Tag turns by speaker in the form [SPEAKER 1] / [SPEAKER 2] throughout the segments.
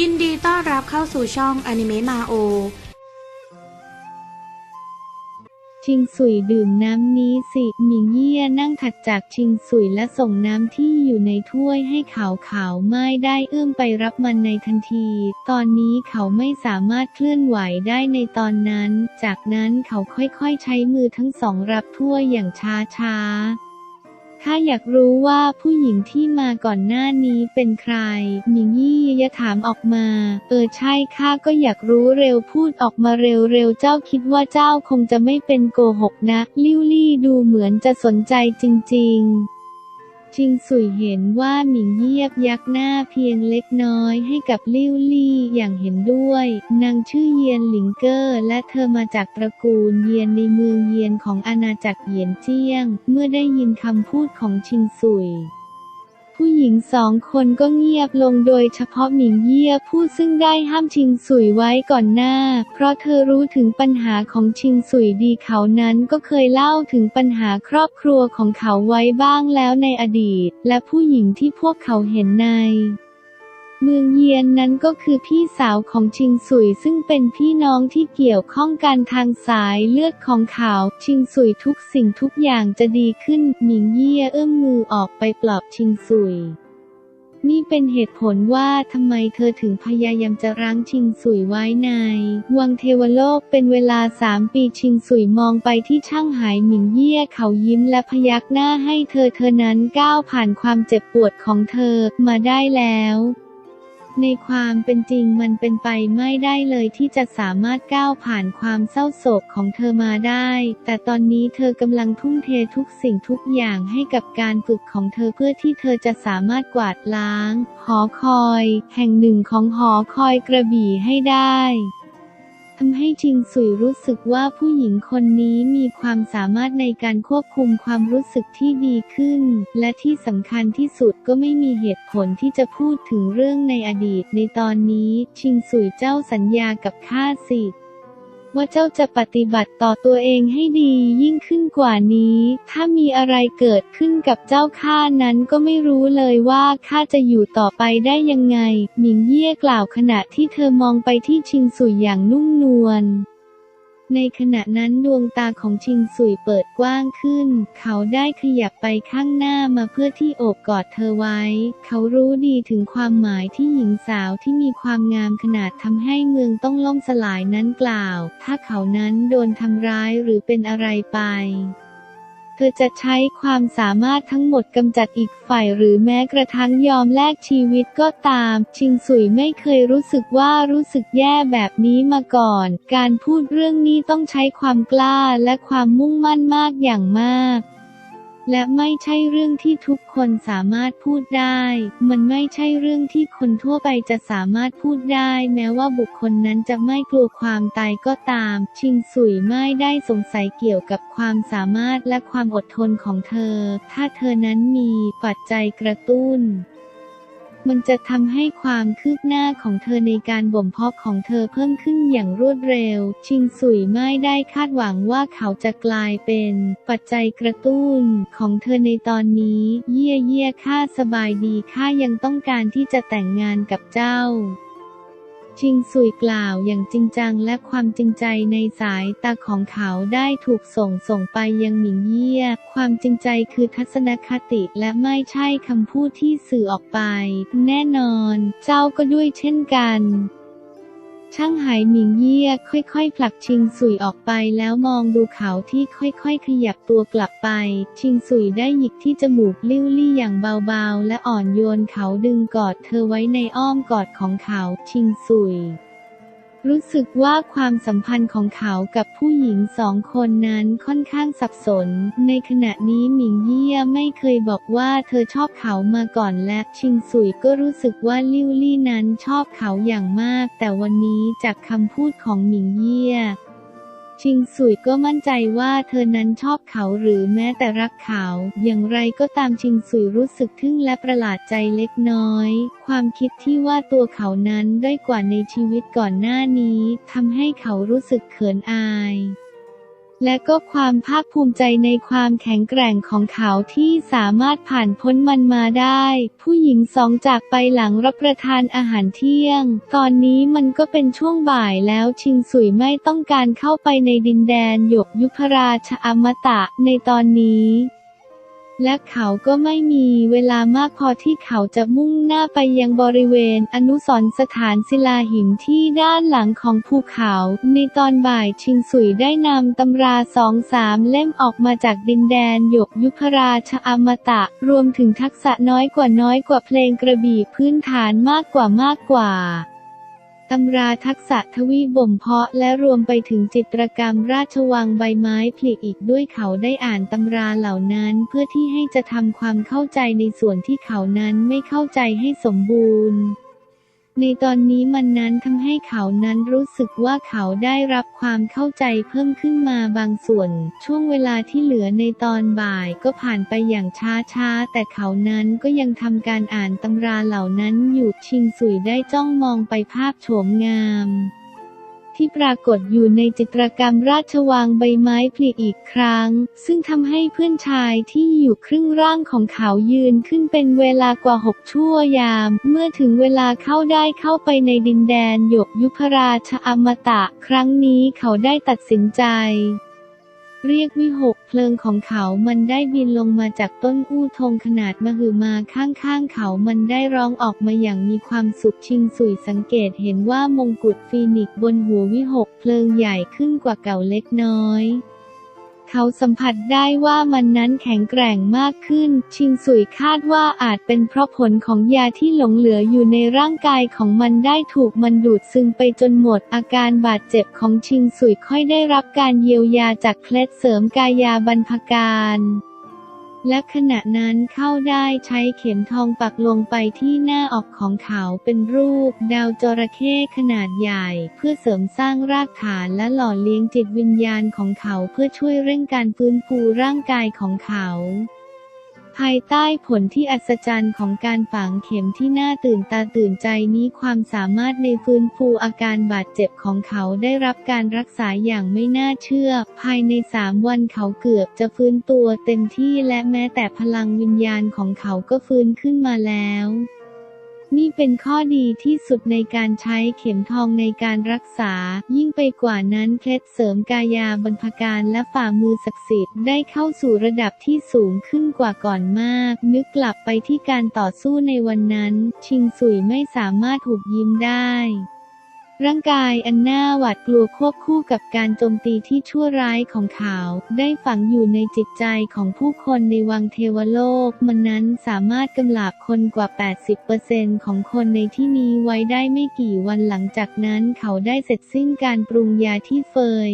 [SPEAKER 1] ยินดีต้อนรับเข้าสู่ช่องอนิเมะมาโอ
[SPEAKER 2] ชิงสุยดื่มน้ำนี้สิ หมิงเยี่ยนั่งถัดจากชิงสุยและส่งน้ำที่อยู่ในถ้วยให้เขาเขาไม่ได้เอื้อมไปรับมันในทันที ตอนนี้เขาไม่สามารถเคลื่อนไหวได้ในตอนนั้น จากนั้นเขาค่อยๆใช้มือทั้งสองรับถ้วยอย่างช้าๆ ถ้าอยากรู้ว่าผู้หญิงที่มาก่อนหน้านี้เป็นใคร มิงยี่ยะถามออกมา เออใช่ข้าก็อยากรู้เร็วพูดออกมาเร็วๆ เจ้าคิดว่าเจ้าคงจะไม่เป็นโกหกนะ ลิวลี่ดูเหมือนจะสนใจจริง ๆ ชิงสุยเห็นว่าหมิงเยียบยักหน้าเพียงเล็กน้อยให้กับลิวลี่อย่างเห็นด้วย นางชื่อเยียนหลิงเกอร์ และเธอมาจากตระกูลเยียนในเมืองเยียนของอาณาจักรเหยียนเจี้ยง เมื่อได้ยินคำพูดของชิงสุย ผู้หญิงสองคนก็เงียบลงโดยเฉพาะหมิงเยี่ยผู้ซึ่งได้ห้ามชิงสุยไว้ก่อนหน้า เพราะเธอรู้ถึงปัญหาของชิงสุยดีเขานั้นก็เคยเล่าถึงปัญหาครอบครัวของเขาไว้บ้างแล้วในอดีต และผู้หญิงที่พวกเขาเห็นใน เมืองเยียนนั้นก็คือพี่สาวของชิงสุยซึ่งเป็นพี่น้องที่เกี่ยวข้องกันทางสายเลือดของเขา ชิงสุยทุกสิ่งทุกอย่างจะดีขึ้น หมิงเยี่ยเอื้อมมือออกไปปลอบชิงสุย นี่เป็นเหตุผลว่าทำไมเธอถึงพยายามจะรั้งชิงสุยไว้ใน วังเทวโลกเป็นเวลาสามปีชิงสุยมองไปที่ช่างหายหมิงเยี่ยเขายิ้มและพยักหน้าให้เธอเธอนั้นก้าวผ่านความเจ็บปวดของเธอมาได้แล้ว ในความเป็นจริงมันเป็นไปไม่ได้เลยที่จะสามารถก้าวผ่านความเศร้าโศกของเธอมาได้ แต่ตอนนี้เธอกำลังทุ่มเททุกสิ่งทุกอย่างให้กับการฝึกของเธอเพื่อที่เธอจะสามารถกวาดล้าง หอคอย แห่งหนึ่งของหอคอยกระบี่ให้ได้ ทำให้ชิงสุยรู้สึกว่าผู้หญิงคนนี้มีความสามารถในการควบคุมความรู้สึกที่ดีขึ้น และที่สำคัญที่สุดก็ไม่มีเหตุผลที่จะพูดถึงเรื่องในอดีตในตอนนี้ ชิงสุยเจ้าสัญญากับข้าสิ ว่าเจ้าจะปฏิบัติต่อตัวเองให้ดียิ่งขึ้นกว่านี้ ถ้ามีอะไรเกิดขึ้นกับเจ้าข้านั้นก็ไม่รู้เลยว่าข้าจะอยู่ต่อไปได้ยังไง หมิงเย่กล่าวขณะที่เธอมองไปที่ชิงสุยอย่างนุ่มนวล ในขณะนั้นดวงตาของชิงสุยเปิดกว้างขึ้น เขาได้ขยับไปข้างหน้ามาเพื่อที่โอบกอดเธอไว้ เขารู้ดีถึงความหมายที่หญิงสาวที่มีความงามขนาดทำให้เมืองต้องล่มสลายนั้นกล่าว ถ้าเขานั้นโดนทำร้ายหรือเป็นอะไรไป เธอจะใช้ความสามารถทั้งหมดกำจัดอีกฝ่ายหรือแม้กระทั่งยอมแลกชีวิตก็ตาม ชิงสุยไม่เคยรู้สึกว่ารู้สึกแย่แบบนี้มาก่อน การพูดเรื่องนี้ต้องใช้ความกล้าและความมุ่งมั่นมากอย่างมาก และไม่ใช่เรื่องที่ทุกคนสามารถพูดได้ มันไม่ใช่เรื่องที่คนทั่วไปจะสามารถพูดได้ แม้ว่าบุคคลนั้นจะไม่กลัวความตายก็ตาม ชิงสุยไม่ได้สงสัยเกี่ยวกับความสามารถและความอดทนของเธอ ถ้าเธอนั้นมีปัจจัยกระตุ้น มันจะทำให้ความคืบหน้าของเธอในการบ่มเพาะของเธอเพิ่มขึ้นอย่างรวดเร็ว ชิงสุยไม่ได้คาดหวังว่าเขาจะกลายเป็น ปัจจัยกระตุ้นของเธอในตอนนี้ เยี่ยเยี่ยข้าสบายดีข้ายังต้องการที่จะแต่งงานกับเจ้า ชิงสุยกล่าวอย่างจริงจังและความจริงใจในสายตาของเขาได้ถูกส่งส่งไปยังหมิงเยี่ย ความจริงใจคือทัศนคติและไม่ใช่คำพูดที่สื่อออกไป แน่นอน เจ้าก็ด้วยเช่นกัน ช่างหายหมิงเยี่ยค่อยๆผลักชิงสุยออกไปแล้วมองดูเขาที่ค่อยๆ ขยับตัวกลับไป ชิงสุยได้หยิกที่จมูกลิ้วลี่อย่างเบาๆ และอ่อนโยนเขาดึงกอดเธอไว้ในอ้อมกอดของเขา ชิงสุย รู้สึกว่าความสัมพันธ์ของเขากับผู้หญิงสองคนนั้นค่อนข้างสับสน ในขณะนี้หมิงเยี่ยไม่เคยบอกว่าเธอชอบเขามาก่อนและชิงสุยก็รู้สึกว่าลิวลี่นั้นชอบเขาอย่างมาก แต่วันนี้จากคำพูดของหมิงเยี่ย ชิงสุยก็มั่นใจว่าเธอนั้นชอบเขาหรือแม้แต่รักเขา อย่างไรก็ตามชิงสุยรู้สึกทึ่งและประหลาดใจเล็กน้อย ความคิดที่ว่าตัวเขานั้นด้อยกว่าในชีวิตก่อนหน้านี้ทำให้เขารู้สึกเขินอาย และก็ความภาคภูมิใจในความแข็งแกร่งของเขาที่สามารถผ่านพ้นมันมาได้ ผู้หญิงสองจากไปหลังรับประทานอาหารเที่ยง ตอนนี้มันก็เป็นช่วงบ่ายแล้วชิงสุยไม่ต้องการเข้าไปในดินแดนหยกยุพราชอมตะในตอนนี้ และเขาก็ไม่มีเวลามากพอที่เขาจะมุ่งหน้าไปยังบริเวณอนุสรณ์สถานศิลาหินที่ด้านหลังของภูเขา ในตอนบ่ายชิงสุยได้นำตำราสองสามเล่มออกมาจากดินแดนหยกยุพราชอมตะ รวมถึงทักษะน้อยกว่าน้อยกว่าเพลงกระบี่พื้นฐานมากกว่ามากกว่า ตำราทักษะทวีบ่มเพาะและรวมไปถึงจิตรกรรมราชวังใบไม้ผลิอีกด้วยเขาได้อ่านตำราเหล่านั้นเพื่อที่ให้จะทำความเข้าใจในส่วนที่เขานั้นไม่เข้าใจให้สมบูรณ์ ในตอนนี้มันนั้นทำให้เขานั้นรู้สึกว่าเขาได้รับความเข้าใจเพิ่มขึ้นมาบางส่วน ช่วงเวลาที่เหลือในตอนบ่ายก็ผ่านไปอย่างช้าๆ แต่เขานั้นก็ยังทำการอ่านตำราเหล่านั้นอยู่ชิงสุยได้จ้องมองไปภาพโฉมงาม ที่ปรากฏอยู่ในจิตรกรรมราชวังใบไม้ผลิอีกครั้ง ซึ่งทำให้เพื่อนชายที่อยู่ครึ่งร่างของเขายืนขึ้นเป็นเวลากว่าหกชั่วยาม เมื่อถึงเวลาเข้าได้เข้าไปในดินแดนหยกยุพราชอมตะ ครั้งนี้เขาได้ตัดสินใจ เรียกวิหกเพลิงของเขามันได้บินลงมาจากต้นอู้ทงขนาดมหึมาข้างๆเขามันได้ร้องออกมาอย่างมีความสุขชิงสุยสังเกตเห็นว่ามงกุฎฟีนิกบนหัววิหกเพลิงใหญ่ขึ้นกว่าเก่าเล็กน้อย เขาสัมผัสได้ว่ามันนั้นแข็งแกร่งมากขึ้น ชิงสุยคาดว่าอาจเป็นเพราะผลของยาที่หลงเหลืออยู่ในร่างกายของมันได้ถูกมันดูดซึมไปจนหมด อาการบาดเจ็บของชิงสุยค่อยได้รับการเยียวยาจากเคล็ดเสริมกายาบรรพการ และขณะนั้นเข้าได้ใช้เข็มทองปักลงไปที่หน้าออกของเขาเป็นรูป ดาวจระเข้ขนาดใหญ่ เพื่อเสริมสร้างรากฐานและหล่อเลี้ยงจิตวิญญาณของเขาเพื่อช่วยเร่งการฟื้นฟูร่างกายของเขา ภายใต้ผลที่อัศจรรย์ของการฝังเข็มที่น่าตื่นตาตื่นใจนี้ความสามารถในฟื้นฟูอาการบาดเจ็บของเขาได้รับการรักษาอย่างไม่น่าเชื่อ ภายในสามวันเขาเกือบจะฟื้นตัวเต็มที่และแม้แต่พลังวิญญาณของเขาก็ฟื้นขึ้นมาแล้ว นี่เป็นข้อดีที่สุดในการใช้เข็มทองในการรักษา ยิ่งไปกว่านั้นเคล็ดเสริมกายาบรรพการและฝ่ามือศักดิ์สิทธิ์ได้เข้าสู่ระดับที่สูงขึ้นกว่าก่อนมาก นึกกลับไปที่การต่อสู้ในวันนั้น ชิงสุยไม่สามารถถูกยิ้มได้ ร่างกายอันน่าหวาดกลัวควบคู่กับการโจมตีที่ชั่วร้ายของเขา ได้ฝังอยู่ในจิตใจของผู้คนในวังเทวโลก มันนั้นสามารถกำลาบคนกว่า 80%ของคนในที่นี้ไว้ได้ไม่กี่วันหลังจากนั้นเขาได้เสร็จสิ้นการปรุงยาที่เฟย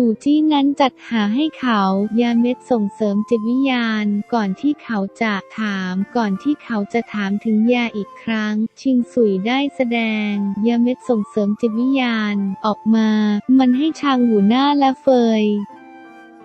[SPEAKER 2] ปู่จี้นั้นจัดหาให้เขายาเม็ดส่งเสริมจิตวิญญาณ ก่อนที่เขาจะถาม ก่อนที่เขาจะถามถึงยาอีกครั้ง ชิงสุยได้แสดง ยาเม็ดส่งเสริมจิตวิญญาณออกมา มันให้ชางหูหน้าและเฟย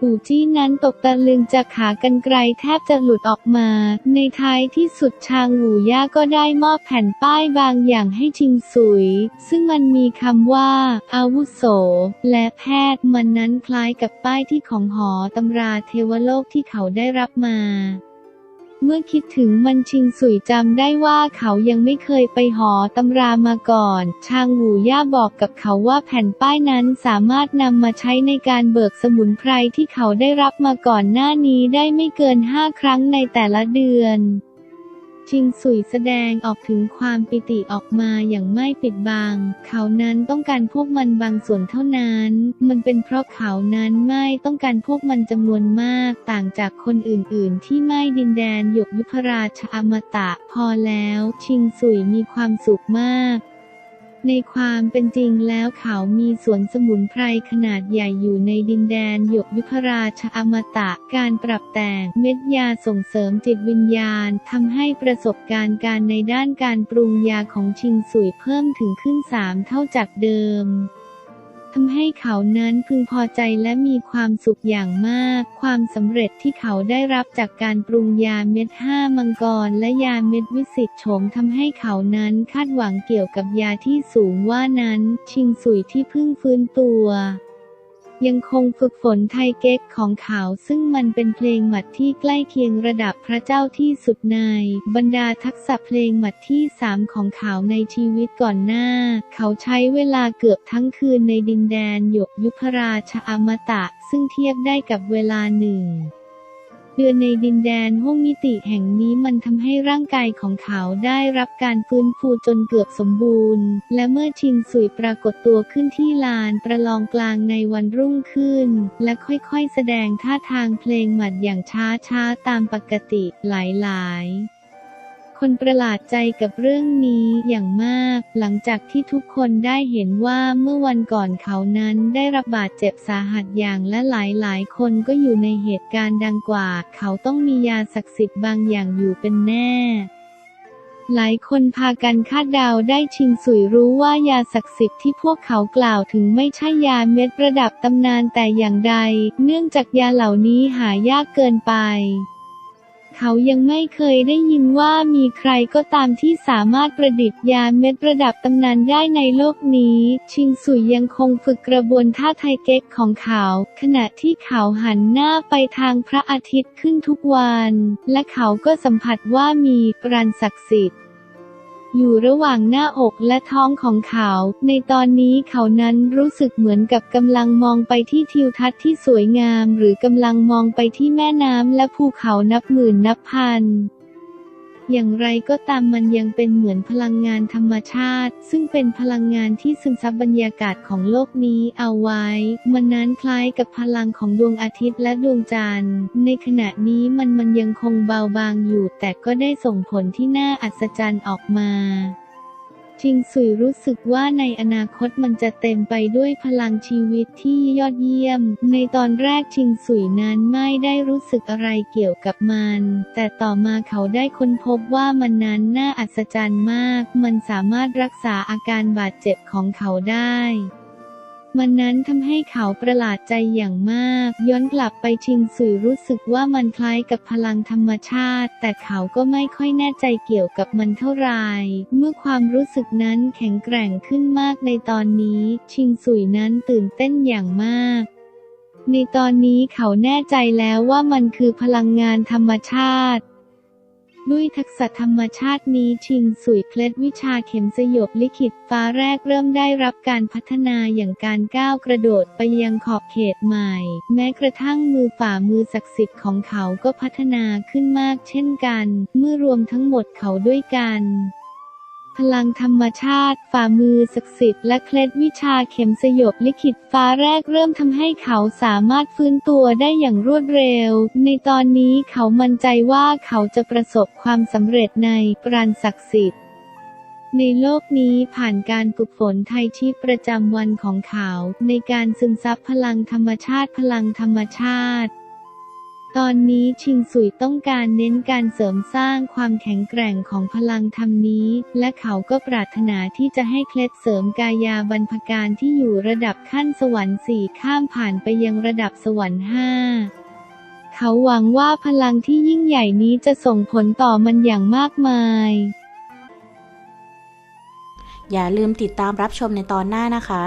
[SPEAKER 2] ปู่จี้นั้นตกตะลึงจากขากรรไกรแทบจะหลุดออกมา ในท้ายที่สุดชางหูย่าก็ได้มอบแผ่นป้ายบางอย่างให้ชิงสุย ซึ่งมันมีคำว่า อาวุโส และแพทย์มันนั้นคล้ายกับป้ายที่ของหอตำราเทวโลกที่เขาได้รับมา เมื่อคิดถึงมันชิงสุยจำได้ว่าเขายังไม่เคยไปหอตำรามาก่อน ชางหูย่าบอกกับเขาว่าแผ่นป้ายนั้นสามารถนำมาใช้ในการเบิกสมุนไพรที่เขาได้รับมาก่อนหน้านี้ได้ไม่เกินห้าครั้งในแต่ละเดือน ชิงสุยแสดงออกถึงความปิติออกมาอย่างไม่ปิดบัง เขานั้นต้องการพวกมันบางส่วนเท่านั้น มันเป็นเพราะเขานั้นไม่ต้องการพวกมันจำนวนมาก ต่างจากคนอื่นๆ ที่ไม่ดินแดนหยกยุพราชอมตะ พอแล้ว ชิงสุยมีความสุขมาก ในความเป็นจริงแล้วเขามีสวนสมุนไพรขนาดใหญ่อยู่ในดินแดนหยกยุพราชอมตะ การปรับแต่งเม็ดยาส่งเสริมจิตวิญญาณทำให้ประสบการณ์การในด้านการปรุงยาของชิงสุยเพิ่มถึงขึ้นสามเท่าจากเดิม ทำให้เขานั้นพึงพอใจและมีความสุขอย่างมาก ความสำเร็จที่เขาได้รับจากการปรุงยาเม็ดห้ามังกร และยาเม็ดวิสิตโฉมทำให้เขานั้นคาดหวังเกี่ยวกับยาที่สูงว่านั้น ชิงสุยที่เพิ่งฟื้นตัว ยังคงฝึกฝนไทยเก๊กของเขาซึ่งมันเป็นเพลงหมัดที่ใกล้เคียงระดับพระเจ้าที่สุดใน บรรดาทักษะเพลงหมัดที่สามของเขาในชีวิตก่อนหน้า เขาใช้เวลาเกือบทั้งคืนในดินแดนหยกยุพราชอมตะ ซึ่งเทียบได้กับเวลาหนึ่ง ดือนในดินแดนห้องมิติแห่งนี้มันทำให้ร่างกายของเขาได้รับการฟื้นฟูจนเกือบสมบูรณ์ และเมื่อชิงสุยปรากฏตัวขึ้นที่ลานประลองกลางในวันรุ่งขึ้น และค่อยๆแสดงท่าทางเพลงหมัดอย่างช้าๆตามปกติหลายๆ คนประหลาดใจกับเรื่องนี้อย่างมาก หลังจากที่ทุกคนได้เห็นว่าเมื่อวันก่อนเขานั้นได้รับบาดเจ็บสาหัสอย่างและหลายๆคนก็อยู่ในเหตุการณ์ดังกว่า เขาต้องมียาศักดิ์สิทธิ์บางอย่างอยู่เป็นแน่หลายคนพากันคาดเดาได้ชิงสุยรู้ว่ายาศักดิ์สิทธิ์ที่พวกเขากล่าวถึงไม่ใช่ยาเม็ดระดับตำนานแต่อย่างใด เนื่องจากยาเหล่านี้หายากเกินไป เขายังไม่เคยได้ยินว่ามีใครก็ตามที่สามารถประดิษฐ์ยาเม็ดประดับตำนานได้ในโลกนี้ ชิงสุยยังคงฝึกกระบวนท่าไทเก๊กของเขา ขณะที่เขาหันหน้าไปทางพระอาทิตย์ขึ้นทุกวัน และเขาก็สัมผัสว่ามีปรันศักดิ์สิทธิ์ อยู่ระหว่างหน้าอกและท้องของเขา ในตอนนี้เขานั้นรู้สึกเหมือนกับกำลังมองไปที่ทิวทัศน์ที่สวยงาม หรือกำลังมองไปที่แม่น้ำและภูเขานับหมื่นนับพัน อย่างไรก็ตามมันยังเป็นเหมือนพลังงานธรรมชาติ ซึ่งเป็นพลังงานที่ซึมซับบรรยากาศของโลกนี้เอาไว้ มันนั้นคล้ายกับพลังของดวงอาทิตย์และดวงจันทร์ ในขณะนี้มันมันยังคงเบาบางอยู่ แต่ก็ได้ส่งผลที่น่าอัศจรรย์ออกมา ชิงสุยรู้สึกว่าในอนาคตมันจะเต็มไปด้วยพลังชีวิตที่ยอดเยี่ยม ในตอนแรกชิงสุยนั้นไม่ได้รู้สึกอะไรเกี่ยวกับมัน แต่ต่อมาเขาได้ค้นพบว่ามันนั้นน่าอัศจรรย์มาก มันสามารถรักษาอาการบาดเจ็บของเขาได้ มันนั้นทำให้เขาประหลาดใจอย่างมาก ย้อนกลับไปชิงสุยรู้สึกว่ามันคล้ายกับพลังธรรมชาติ แต่เขาก็ไม่ค่อยแน่ใจเกี่ยวกับมันเท่าไหร่เมื่อความรู้สึกนั้นแข็งแกร่งขึ้นมากในตอนนี้ ชิงสุยนั้นตื่นเต้นอย่างมากในตอนนี้เขาแน่ใจแล้วว่ามันคือพลังงานธรรมชาติ ด้วยทักษะธรรมชาตินี้ชิงสุยเคล็ดวิชาเข็มสยบลิขิตฟ้าแรกเริ่มได้รับการพัฒนาอย่างการก้าวกระโดดไปยังขอบเขตใหม่ แม้กระทั่งมือฝ่ามือศักดิ์สิทธิ์ของเขาก็พัฒนาขึ้นมากเช่นกัน เมื่อรวมทั้งหมดเขาด้วยกัน พลังธรรมชาติ ฝ่ามือศักดิ์สิทธิ์และเคล็ดวิชาเข็มสยบลิขิตฟ้าแรกเริ่มทำให้เขาสามารถฟื้นตัวได้อย่างรวดเร็ว ในตอนนี้เขามั่นใจว่าเขาจะประสบความสำเร็จในปราณศักดิ์สิทธิ์ ในโลกนี้ผ่านการฝึกฝนไทยชีพประจำวันของเขา ในการซึมซับพลังธรรมชาติพลังธรรมชาติ ตอนนี้ชิงสุยต้องการเน้นการเสริมสร้างความแข็งแกร่งของพลังธรรมนี้ และเขาก็ปรารถนาที่จะให้เคล็ดเสริมกายาบรรพการที่อยู่ระดับขั้นสวรรค์สี่ข้ามผ่านไปยังระดับสวรรค์ห้าเขาหวังว่าพลังที่ยิ่งใหญ่นี้จะส่งผลต่อมันอย่างมากมาย
[SPEAKER 1] อย่าลืมติดตามรับชมในตอนหน้านะคะ